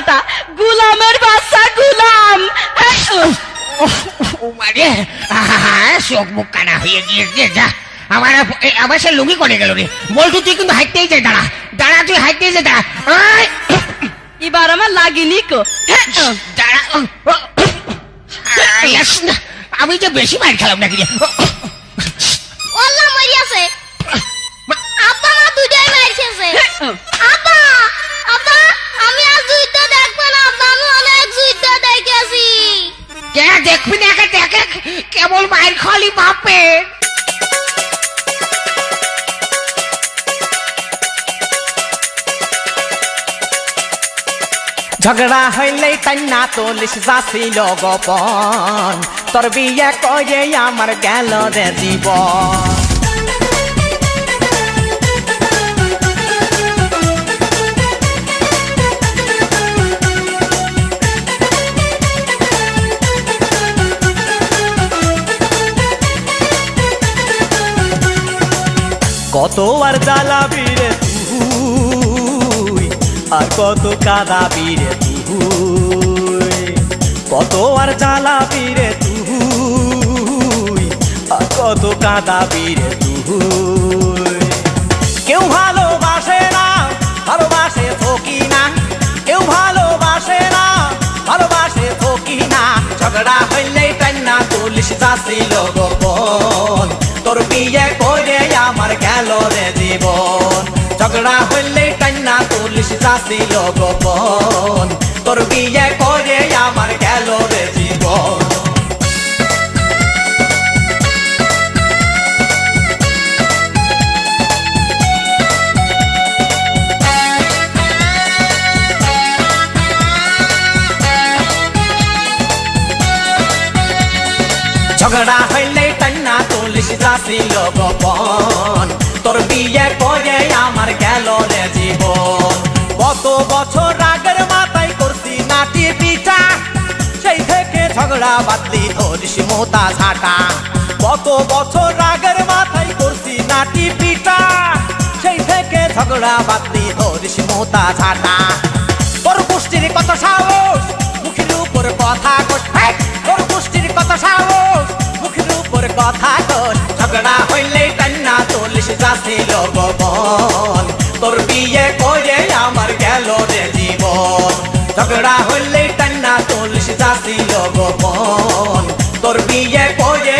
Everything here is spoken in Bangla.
বেটা গুলামের বাচ্চা গুলাম চোখ মুখ কানা হয়ে গিয়েছে যা আমার এ, আমার সে লুঙ্গি করে গেল রে বলটু তুই কিন্তু যায় দাঁড়া দাঁড়া তুই হাইটেই যায় দাঁড়া! এবার আমার লাগিনি কো হ্যাঁ, দাঁড়া। আমি যে বেশি মার খেলাম নাকি কেবল মায়ের খালি বাপে ঝগড়া হইলেই তান্না তোলিস যাছিল গোপন। তোর বিয়ে করে আমার গেল রে জীবন। কত আর জ্বালাবি রে তুই? আর কত কাঁদাবি রে তুই? কত আর জ্বালাবি রে তুই? আর কত কাঁদাবি রে তুই? জীবন। ঝগড়া হইলে টান্না তুলিস যাচ্ছিল গোপন। তোর বিয়ে করে আমার গেল রে জীবন। ঝগড়া হইলে টান্না তুলিস যাছিল গোপন। বছর আগের মাথায় করছি নাটি পিঠা। সেই থেকে ঝগড়া বাদলি ধরিস মোতা ঝাঁটা। কত বছর আগের মাথায় করছি নাটি পিঠা। সেই থেকে ঝগড়া বাদলি ধরিস মোতা ঝাঁটা। তোর গোষ্ঠীর কত সাহস, মুখের উপর কথা! তোর গোষ্ঠীর কত সাহস, মুখের উপর কথা কর ঝগড়া হইলে টান্না তুলিস যাচ্ছিল গোপন হইলে টান্না তুলসী চাষি লগবন তোর বিয়ে পয়ে